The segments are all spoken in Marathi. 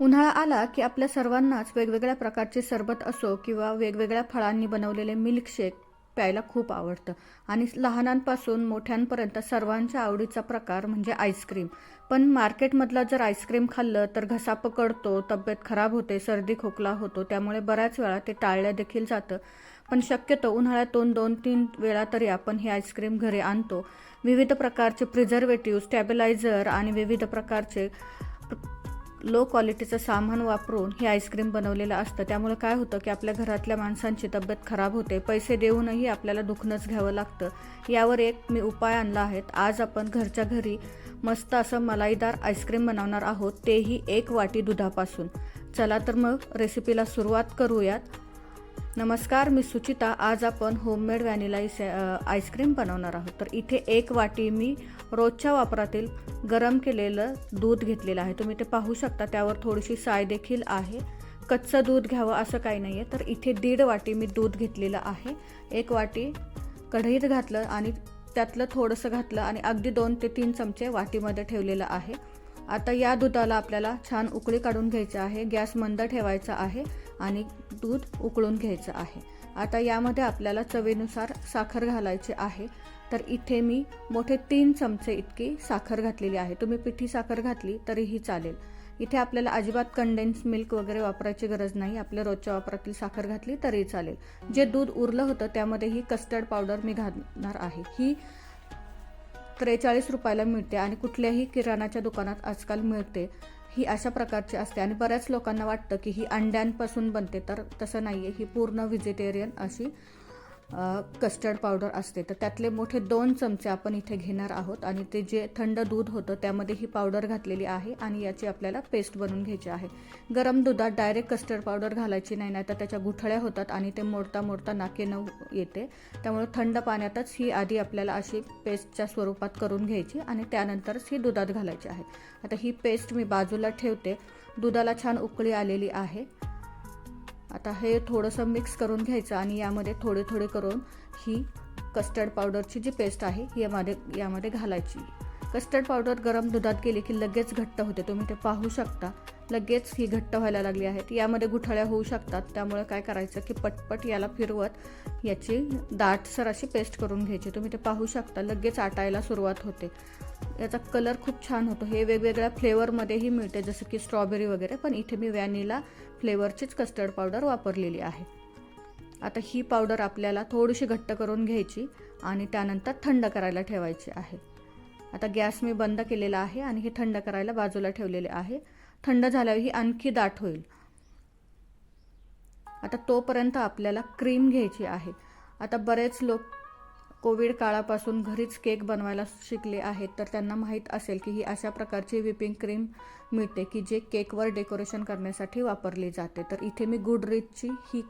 उन्हाळा आला की आपल्या सर्वांनाच वेगवेगळ्या प्रकारचे सरबत असो किंवा वेगवेगळ्या फळांनी बनवलेले मिल्कशेक प्यायला खूप आवडतं. आणि लहानांपासून मोठ्यांपर्यंत सर्वांच्या आवडीचा प्रकार म्हणजे आईस्क्रीम पण मार्केटमधला जर आईस्क्रीम खाल्लं तर घसा पकडतो तब्येत खराब होते सर्दी खोकला होतो त्यामुळे बऱ्याच वेळा ते टाळलं देखील जातं. पण शक्यतो उन्हाळ्यातून दोन तीन वेळा तरी आपण हे आईस्क्रीम घरी आणतो. विविध प्रकारचे प्रिझर्वेटिव्ह स्टॅबिलायझर आणि विविध प्रकारचे लो क्वालिटीचं सामान वापरून हे आईस्क्रीम बनवलेलं असतं. त्यामुळे काय होतं की आपल्या घरातल्या माणसांची तब्येत खराब होते. पैसे देऊनही आपल्याला दुखणंच घ्यावं लागतं. यावर एक मी उपाय आणला आहेत आज आपण घरच्या घरी मस्त असं मलाईदार आईस्क्रीम बनवणार आहोत. तेही एक वाटी दुधापासून. चला तर मग रेसिपीला सुरुवात करूयात. नमस्कार मी सुचिता. आज आपण होममेड व्हॅनिला आईस आईस्क्रीम बनवणार आहोत. तर इथे एक वाटी मी रोजच्या वापरातील गरम केलेलं दूध घेतलेलं आहे. तुम्ही ते पाहू शकता त्यावर थोडीशी साय देखील आहे. कच्चं दूध घ्यावं असं काही नाही आहे तर इथे दीड वाटी मी दूध घेतलेलं आहे. एक वाटी कढईत घातलं आणि त्यातलं थोडंसं घातलं आणि अगदी दोन ते तीन चमचे वाटीमध्ये ठेवलेलं आहे. आता या दुधाला आपल्याला छान उकळी काढून घ्यायचं आहे. गॅस मंद ठेवायचा आहे. आणि दूध उकळून घ्यायचं आहे. आता यामध्ये आपल्याला चवीनुसार साखर घालायची आहे. तर इथे मी मोठे तीन चमचे इतकी साखर घातलेली आहे. तुम्ही पिठी साखर घातली तरीही चालेल. इथे आपल्याला अजिबात कंडेन्स मिल्क वगैरे वापरायची गरज नाही. आपल्या रोजच्या वापरातील साखर घातली तरी चालेल. जे दूध उरलं होतं त्यामध्ये ही कस्टर्ड पावडर मी घालणार आहे. ही त्रेचाळीस रुपयाला मिळते आणि कुठल्याही किराणाच्या दुकानात आजकाल मिळते. ही अशा प्रकारची असते. आणि बऱ्याच लोकांना वाटतं की ही अंड्यांपासून बनते. तर तसं नाही आहे ही पूर्ण व्हेजिटेरियन अशी कस्टर्ड पावडर असते. तर त्यातले मोठे दोन चमचे आपण इथे घेणार आहोत आणि ते जे थंड दूध होतं त्यामध्ये ही पावडर घातलेली आहे आणि याची आपल्याला पेस्ट बनवून घ्यायची आहे. गरम दुधात डायरेक्ट कस्टर्ड पावडर घालायची नाही नाही तर त्याच्या गुठळ्या होतात आणि ते मोडता मोडता नाके नऊ येते. त्यामुळे थंड पाण्यातच ही आधी आपल्याला अशी पेस्टच्या स्वरूपात करून घ्यायची आणि त्यानंतरच ही दुधात घालायची आहे. आता ही पेस्ट मी बाजूला ठेवते. दुधाला छान उकळी आलेली आहे. आता हे थोडंसं मिक्स करून घ्यायचं आणि यामध्ये थोडे थोडे करून ही कस्टर्ड पावडरची जी पेस्ट आहे ही यामध्ये यामध्ये घालायची. कस्टर्ड पावडर गरम दुधात गेली की लगेच घट्ट होते. तुम्ही ते पाहू शकता. लगेच ही घट्ट व्हायला लागली आहेत. यामध्ये गुठळ्या होऊ शकतात. त्यामुळे काय करायचं की पटपट याला फिरवत याची दाटसर अशी पेस्ट करून घ्यायची. तुम्ही ते पाहू शकता. लगेच आटायला सुरुवात होते. याचा कलर खूप छान होतो. हे वेगवेगळ्या फ्लेवरमध्येही मिळते. जसं की स्ट्रॉबेरी वगैरे. पण इथे मी व्हॅनिला फ्लेवरचीच कस्टर्ड पावडर वापरलेली आहे. आता ही पावडर आपल्याला थोडीशी घट्ट करून घ्यायची आणि त्यानंतर थंड करायला ठेवायची आहे. आता गॅस मी बंद केलेला आहे आणि हे थंड करायला बाजूला ठेवलेले आहे. थंड झाल्यावर ही आणखी दाट होईल. आता तोपर्यंत आपल्याला क्रीम घ्यायची आहे. आता बरेच लोक कोविड काळापासून घरीच केक बनवायला शिकले आहेत तर त्यांना माहीत असेल की ही अशा प्रकारची व्हिपिंग क्रीम मिळते की जे केकवर डेकोरेशन करण्यासाठी वापरली जाते. तर इथे मी गुड रिचची ही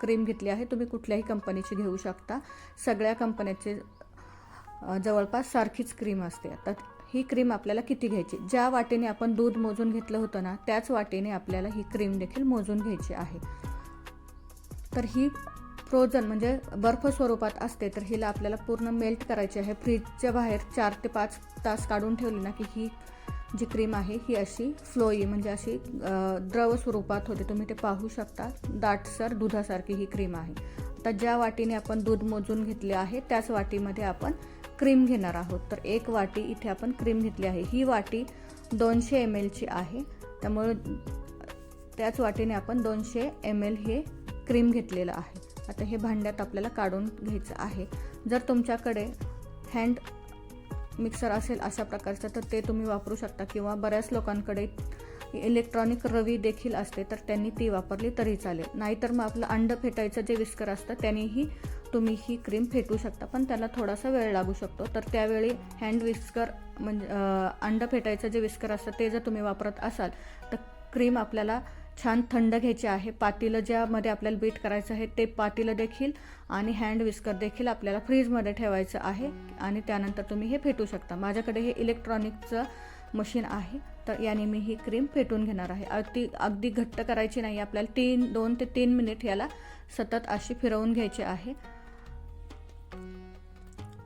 क्रीम घेतली आहे. तुम्ही कुठल्याही कंपनीची घेऊ शकता. सगळ्या कंपन्याचे जवळपास सारखीच क्रीम असते. आता ही क्रीम आपल्याला किती घ्यायची? ज्या वाटेने आपण दूध मोजून घेतलं होतं ना त्याच वाटेने आपल्याला ही क्रीम देखील मोजून घ्यायची आहे. तर ही फ्रोझन म्हणजे बर्फ स्वरूपात असते तर हिला आपल्याला पूर्ण मेल्ट करायची आहे. फ्रीजच्या बाहेर चार ते पाच तास काढून ठेवली ना की ही जी क्रीम आहे ही अशी फ्लोई म्हणजे अशी द्रव स्वरूपात होते. तुम्ही ते पाहू शकता. दाटसर दुधासारखी ही क्रीम आहे. आता ज्या वाटीने आपण दूध मोजून घेतले आहे त्याच वाटीमध्ये आपण क्रीम घेणार आहोत. तर एक वाटी इथे आपण क्रीम घेतली आहे. ही वाटी दोनशे एम एलची आहे. त्यामुळे त्याच वाटीने आपण दोनशे एम एल हे क्रीम घेतलेलं आहे. आता हे भांड्यात आपल्याला काढून घ्यायचं आहे. जर तुमच्याकडे हँड मिक्सर असेल अशा प्रकारचं तर ते तुम्ही वापरू शकता. किंवा बऱ्याच लोकांकडे इलेक्ट्रॉनिक रवी देखील असते तर त्यांनी ती वापरली तरी चालेल. नाहीतर मग आपलं अंडं फेटायचं जे विस्कर असतं त्यांनीही तुम्ही ही क्रीम फेटू शकता. पण त्याला थोडासा वेळ लागू शकतो. तर त्यावेळी हँड विस्कर म्हणजे अंडं फेटायचं जे विस्कर असतं ते जर तुम्ही वापरत असाल तर क्रीम आपल्याला छान थंड घ्यायचे आहे. पातीलं ज्यामध्ये आपल्याला बीट करायचं आहे ते पातीलं देखील आणि हँड विस्कर देखील आपल्याला फ्रीजमध्ये ठेवायचं आहे आणि त्यानंतर तुम्ही हे फेटू शकता. माझ्याकडे हे इलेक्ट्रॉनिकचं मशीन आहे. तर याने मी ही क्रीम फेटून घेणार आहे. अगदी अगदी घट्ट करायची नाही. आपल्याला तीन दोन ते तीन मिनिट याला सतत अशी फिरवून घ्यायची आहे.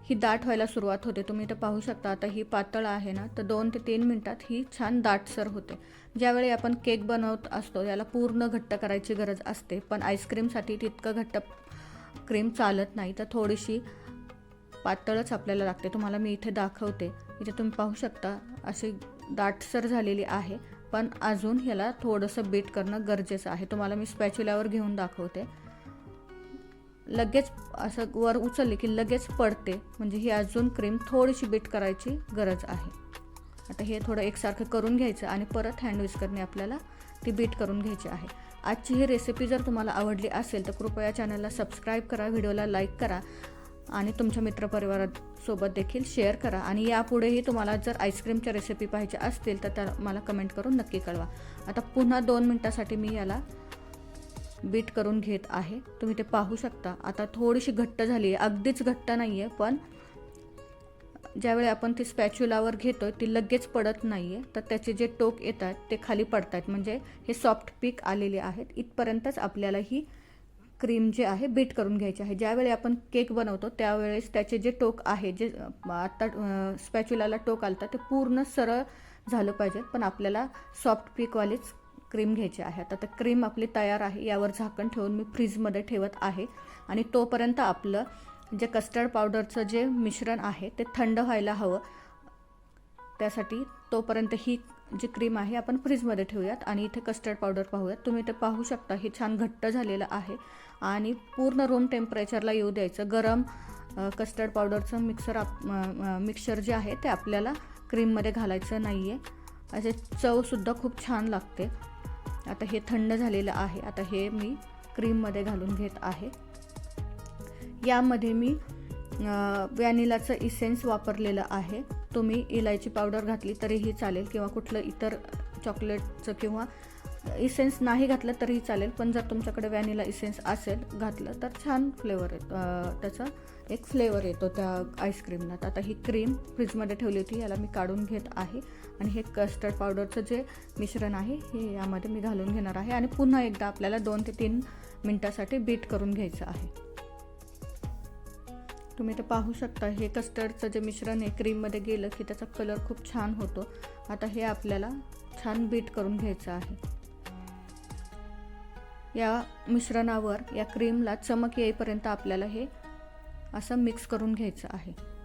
ही दाट व्हायला सुरुवात होते. तुम्ही इथं पाहू शकता. आता ही पातळ आहे ना तर दोन ते तीन मिनटात ही छान दाटसर होते. ज्यावेळी आपण केक बनवत असतो याला पूर्ण घट्ट करायची गरज असते. पण आईस्क्रीमसाठी तितकं घट्ट क्रीम चालत नाही तर थोडीशी पातळच आपल्याला लागते. तुम्हाला मी इथे दाखवते. इथे तुम्ही पाहू शकता अशी दाटसर झालेली आहे. पण अजून ह्याला थोडंसं बीट करणं गरजेचं आहे. तुम्हाला मी स्पॅच्युलावर घेऊन दाखवते. लगेच असं वर उचलली की लगेच पडते. म्हणजे ही अजून क्रीम थोडीशी बीट करायची गरज आहे. आता हे थोडं एकसारखं करून घ्यायचं आणि परत हँड विस्करने आपल्याला ती बीट करून घ्यायची आहे. आजची ही रेसिपी जर तुम्हाला आवडली असेल तर कृपया चॅनलला सबस्क्राईब करा व्हिडिओला लाईक करा आणि तुमच्या मित्रपरिवारासोबत देखील शेअर करा आणि यापुढेही तुम्हाला जर आईस्क्रीमच्या रेसिपी पाहिजे असतील तर त्या मला कमेंट करून नक्की कळवा. आता पुन्हा दोन मिनटासाठी मी याला बीट करून घेत आहे. तुम्ही ते पाहू शकता. आता थोडीशी घट्ट झाली आहे. अगदीच घट्ट नाही आहे पण ज्यावेळी आपण ती स्पॅच्युलावर घेतो ती लगेच पडत नाही आहे तर त्याचे जे टोक येतात ते खाली पडतात. म्हणजे हे सॉफ्ट पीक आलेले आहेत. इथपर्यंतच आपल्याला ही क्रीम जे आहे बीट करून घ्यायची आहे. ज्यावेळी आपण केक बनवतो त्यावेळेस त्याचे जे टोक आहे जे आत्ता स्पॅच्युलाला टोक आलं ते पूर्ण सरळ झालं पाहिजे. पण आपल्याला सॉफ्ट पीकवालीच क्रीम घ्यायची आहे. आता तर क्रीम आपली तयार आहे. यावर झाकण ठेवून मी फ्रीजमध्ये ठेवत आहे. आणि तोपर्यंत आपलं जे कस्टर्ड पावडरचं जे मिश्रण आहे ते थंड व्हायला हवं. त्यासाठी तोपर्यंत ही जी क्रीम आहे आपण फ्रीजमध्ये ठेवूयात आणि इथे कस्टर्ड पावडर पाहूयात. तुम्ही ते पाहू शकता हे छान घट्ट झालेलं आहे. आणि पूर्ण रूम टेम्परेचरला येऊ द्यायचं. गरम कस्टर्ड पावडरचं मिक्सर आप मिक्सर जे आहे ते आपल्याला क्रीममध्ये घालायचं नाही आहे असे चवसुद्धा खूप छान लागते. आता हे थंड झालेलं आहे. आता हे मी क्रीममध्ये घालून घेत आहे. यामध्ये मी व्हॅनिलाचं इसेन्स वापरलेलं आहे. तुम्ही इलायची पावडर घातली तरीही चालेल किंवा कुठलं इतर चॉकलेटचं किंवा इसेन्स नाही घातलं तरीही चालेल. पण जर तुमच्याकडे व्हॅनिला इसेन्स असेल घातलं तर छान फ्लेवर येतो त्याचा एक फ्लेवर येतो त्या आईस्क्रीमला तर आता ही क्रीम फ्रीजमध्ये ठेवली होती याला मी काढून घेत आहे. आणि हे कस्टर्ड पावडरचं जे मिश्रण आहे हे यामध्ये मी घालून घेणार आहे. आणि पुन्हा एकदा आपल्याला दोन ते तीन मिनटासाठी बीट करून घ्यायचं आहे. तुम्ही ते पाहू शकता हे कस्टर्डचं जे मिश्रण आहे क्रीममध्ये गेलं की त्याचा कलर खूप छान होतो. आता हे आपल्याला छान बीट करून घ्यायचं आहे. या मिश्रणावर या क्रीमला चमक येईपर्यंत आपल्याला हे असं मिक्स करून घ्यायचं आहे.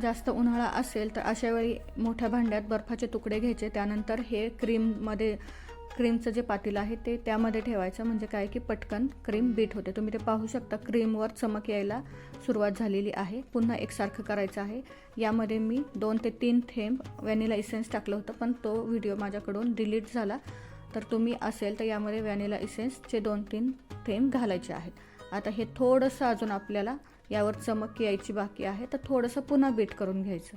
जास्त उन्हाळा असेल तर अशा वेळी मोठ्या भांड्यात बर्फाचे तुकडे घ्यायचे. त्यानंतर हे क्रीममध्ये क्रीमचं जे पातील आहे ते त्यामध्ये ठेवायचं. म्हणजे काय की पटकन क्रीम बीट होते. तुम्ही ते पाहू शकता क्रीमवर चमक यायला सुरुवात झालेली आहे. पुन्हा एकसारखं करायचं आहे. यामध्ये मी दोन ते तीन थेंब व्हॅनिला इसेन्स टाकलं होतं पण तो व्हिडिओ माझ्याकडून डिलीट झाला. तर तुम्ही असेल तर यामध्ये व्हॅनिला इसेन्सचे दोन तीन थेंब घालायचे आहेत. आता हे थोडंसं अजून आपल्याला यावर चमक यायची बाकी आहे तर थोडंसं पुन्हा बीट करून घ्यायचं.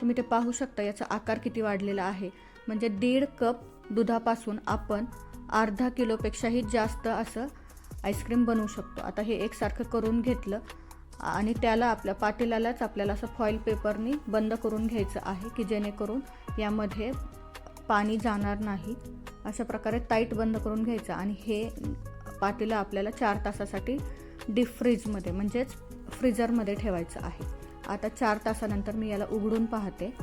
तुम्ही ते पाहू शकता याचा आकार किती वाढलेला आहे. म्हणजे दीड कप दुधापासून आपण अर्धा किलोपेक्षाही जास्त असं आईस्क्रीम बनवू शकतो. आता हे एकसारखं करून घेतलं आणि त्याला आपल्या पातेल्यालाच आपल्याला असं फॉईल पेपरनी बंद करून घ्यायचं आहे की जेणेकरून यामध्ये पाणी जाणार नाही. अशा प्रकारे टाईट बंद करून घ्यायचं आणि हे पातेलं आपल्याला चार तासासाठी डीप फ्रीजमध्ये म्हणजेच फ्रीजरमध्ये ठेवायचं आहे. आता चार तासानंतर मी याला उघडून पाहते.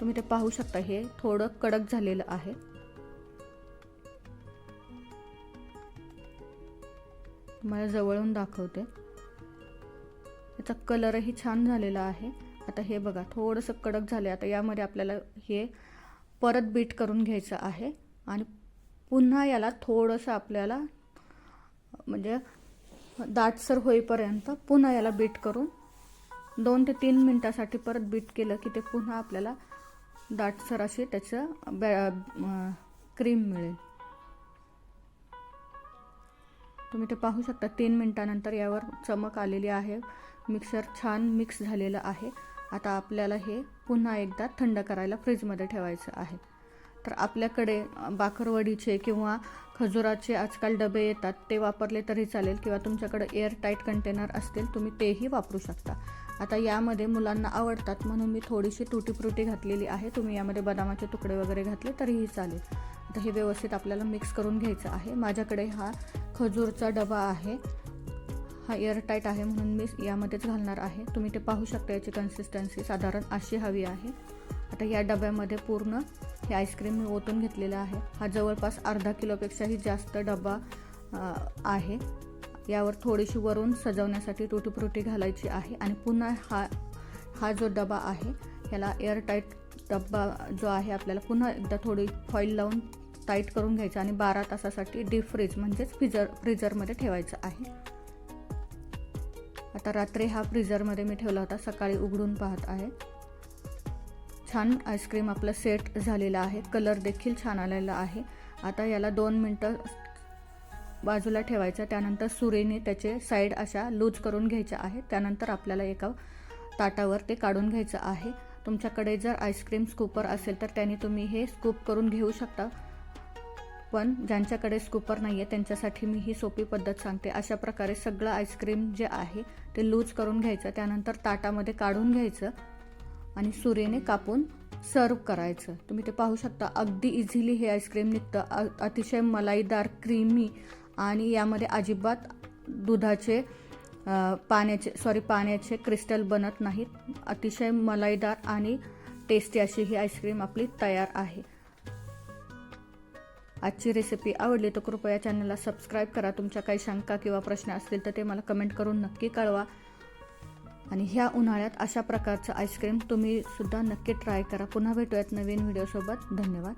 तुम्ही ते पाहू शकता हे थोडं कडक झालेलं आहे. मला जवळून दाखवते. याचा कलरही छान झालेला आहे. आता हे बघा थोडंसं कडक झालं आता यामध्ये आपल्याला हे परत बीट करून घ्यायचं आहे. आणि पुन्हा याला थोडंसं आपल्याला म्हणजे दाटसर होईपर्यंत पुन्हा याला बीट करून दोन ते तीन मिनटासाठी परत बीट केलं की ते पुन्हा आपल्याला दाटसर अशी त्याचं क्रीम मिळेल. तुम्ही ते पाहू शकता तीन मिनटानंतर यावर चमक आलेली आहे. मिक्सर छान मिक्स झालेलं आहे. आता आपल्याला हे पुन्हा एकदा थंड करायला फ्रीजमध्ये ठेवायचं आहे. तर आपल्याकडे बाकरवडीचे किंवा खजुराचे आजकाल डबे येतात ते वापरले तरी चालेल किंवा तुमच्याकडे एअर टाईट कंटेनर असतील तुम्ही तेही वापरू शकता. आता यामध्ये मुलांना आवडतात म्हणून मी थोडीशी तुटीप्रुटी घातलेली आहे. तुम्ही यामध्ये बदामाचे तुकडे वगैरे घातले तरीही चालेल. आता हे व्यवस्थित आपल्याला मिक्स करून घ्यायचं आहे. माझ्याकडे हा खजूरचा डबा आहे. हा एअरटाईट आहे म्हणून मी यामध्येच घालणार आहे. तुम्ही ते पाहू शकता याची कन्सिस्टन्सी साधारण अशी हवी आहे. आता या डब्यामध्ये पूर्ण हे आईस्क्रीम मी ओतून घेतलेलं आहे. हा जवळपास अर्धा किलोपेक्षाही जास्त डबा आहे. यावर थोडीशी वरून सजवण्यासाठी टुटी फ्रुटी घालायची आहे आणि पुन्हा हा हा जो डबा आहे ह्याला एअरटाईट डब्बा जो आहे आपल्याला पुन्हा एकदा थोडी फॉईल लावून टाईट करून घ्यायचं आणि बारा तासासाठी डीप फ्रीज म्हणजेच फ्रीजर फ्रीजरमध्ये ठेवायचं आहे. आता रात्री हा फ्रीजरमध्ये मी ठेवला होता सकाळी उघडून पाहत आहे. छान आईस्क्रीम आपलं सेट झालेलं आहे. कलर देखील छान आलेला आहे. आता याला दोन मिनटं बाजूला ठेवायचं. त्यानंतर सुरीने त्याचे साईड अशा लूज करून घ्यायच्या आहे त्यानंतर आपल्याला एका ताटावर ते काढून घ्यायचं आहे. तुमच्याकडे जर आईस्क्रीम स्कूपर असेल तर त्याने तुम्ही हे स्कूप करून घेऊ शकता. पण ज्यांच्याकडे स्कूपर नाही आहे त्यांच्यासाठी मी ही सोपी पद्धत सांगते. अशा प्रकारे सगळं आईस्क्रीम जे आहे ते लूज करून घ्यायचं. त्यानंतर ताटामध्ये काढून घ्यायचं. आणि सुरीने कापून सर्व करायचं. तुम्ही ते पाहू शकता अगदी इझिली हे आईस्क्रीम निघतं. अ- अतिशय मलाईदार क्रीमी आणि यामध्ये अजिबात दुधाचे पाण्याचे सॉरी पाण्याचे क्रिस्टल बनत नाहीत. अतिशय मलाईदार आणि टेस्टी अशी ही आईस्क्रीम आपली तयार आहे. आजची रेसिपी आवडली तर कृपया चॅनलला सबस्क्राईब करा. तुमच्या काही शंका किंवा प्रश्न असतील तर ते मला कमेंट करून नक्की कळवा. आणि ह्या उन्हाळ्यात अशा प्रकारचं आईस्क्रीम तुम्ही सुद्धा नक्की ट्राय करा. पुन्हा भेटूयात नवीन व्हिडिओसोबत धन्यवाद.